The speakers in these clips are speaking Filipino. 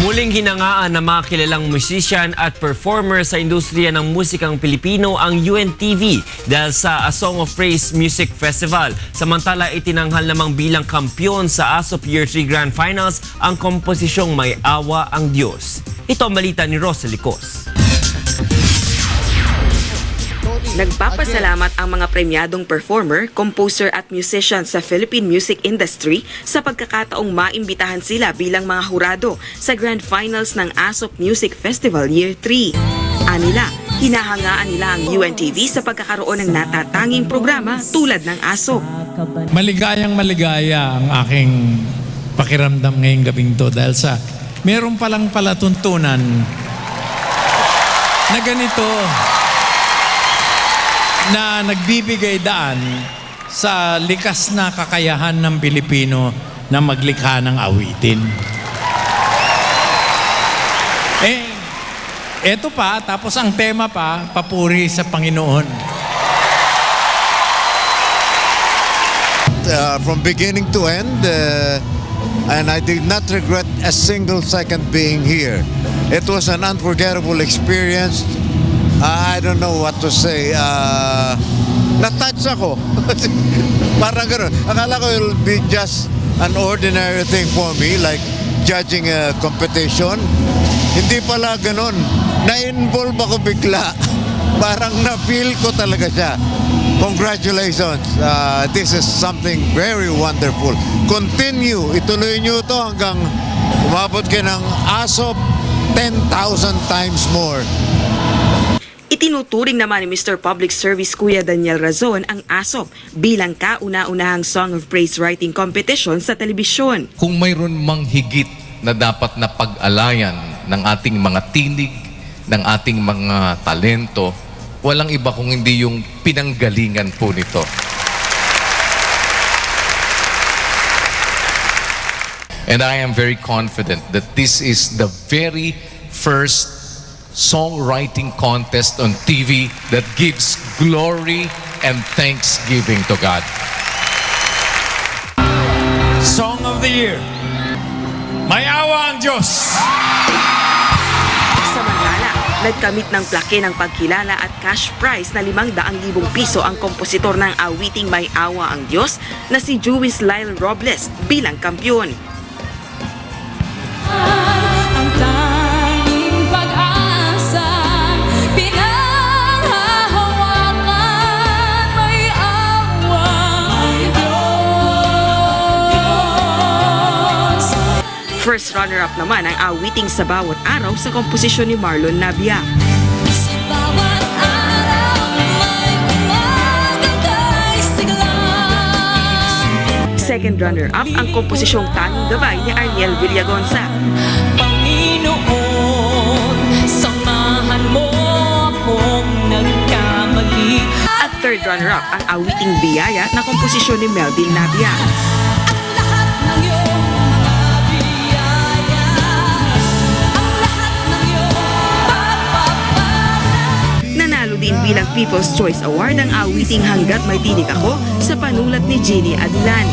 Muling hinangaan ng mga kilalang musician at performer sa industriya ng musikang Pilipino ang UNTV dahil sa A Song of Praise Music Festival. Samantala, itinanghal namang bilang kampyon sa ASOP Year 3 Grand Finals ang komposisyong May Awa ang Diyos. Ito ang balita ni Rosalie Cos. Nagpapasalamat ang mga premyadong performer, composer at musician sa Philippine music industry sa pagkakataong maimbitahan sila bilang mga hurado sa Grand Finals ng ASOP Music Festival Year 3. Anila, hinahangaan nila ang UNTV sa pagkakaroon ng natatanging programa tulad ng ASOP. Maligayang maligaya ang aking pakiramdam ngayong gabing to dahil sa meron palang palatuntunan na ganito na nagbibigay daan sa likas na kakayahan ng Pilipino na maglikha ng awitin. Eh, eto pa, tapos ang tema pa, papuri sa Panginoon. uh, from beginning to end, uh, and I did not regret a single second being here. It was an unforgettable experience. I don't know what to say. Uh, na-touch ako. Parang ganun. Akala ko it'll be just an ordinary thing for me, like judging a competition. Hindi pala ganun. Na-involve ako bigla. Parang na-feel ko talaga siya. Congratulations. Uh, this is something very wonderful. Continue. Ituloy nyo ito hanggang umabot kayo ng ASOP 10,000 times more. Itinuturing naman ni Mr. Public Service Kuya Daniel Razon ang ASOP bilang kauna-unahang Song of Praise Writing Competition sa telebisyon. kung mayroon mang higit na dapat na pag-alayan ng ating mga tinig, ng ating mga talento, walang iba kung hindi yung pinanggalingan po nito. And I am very confident that this is the very first songwriting contest on TV that gives glory and thanksgiving to God. Song of the Year. May awa ang Diyos. Samantala, nagkamit ng plake ng pagkilala at cash prize na 500,000 piso ang kompositor ng awiting May Awa ang Diyos na si Juwis Lyle Robles bilang kampyon. First runner-up naman ang awiting sa bawat araw sa komposisyon ni Marlon Navia. sa bawat araw may umaga kay sigla Second runner-up ang komposisyong Tanging Gabay ni Ariel Villagonza. Panginoon samahan mo akong nagkamali At third runner-up ang awiting Biyaya na komposisyon ni Melvin Navia. Bilang People's Choice Award ang awiting Hanggat May Tinig Ako sa panulat ni Jenny Adilan.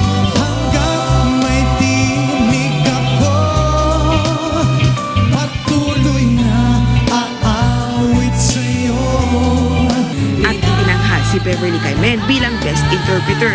At itinanghal si Beverly Caymen bilang Best Interpreter.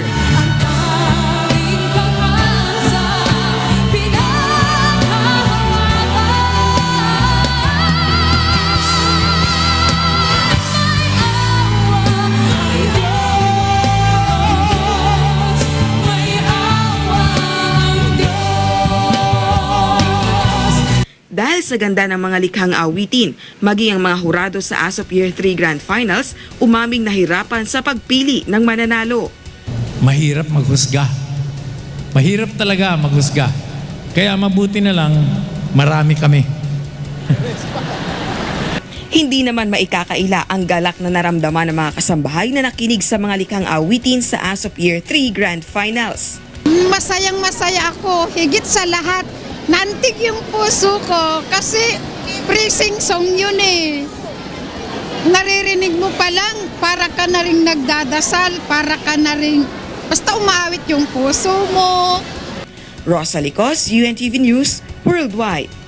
Dahil sa ganda ng mga likhang awitin, maging ang mga hurado sa ASOP Year 3 Grand Finals, umaming nahirapan sa pagpili ng mananalo. Mahirap maghusga. Mahirap talaga maghusga. Kaya mabuti na lang, marami kami. Hindi naman maikakaila ang galak na naramdaman ng mga kasambahay na nakinig sa mga likhang awitin sa ASOP Year 3 Grand Finals. Masayang masaya ako, higit sa lahat. Nantig yung puso ko kasi praising song yun eh. Naririnig mo pa lang, para ka na rin nagdadasal, para ka na rin, basta umawit yung puso mo. Rosalie Cos, UNTV News, Worldwide.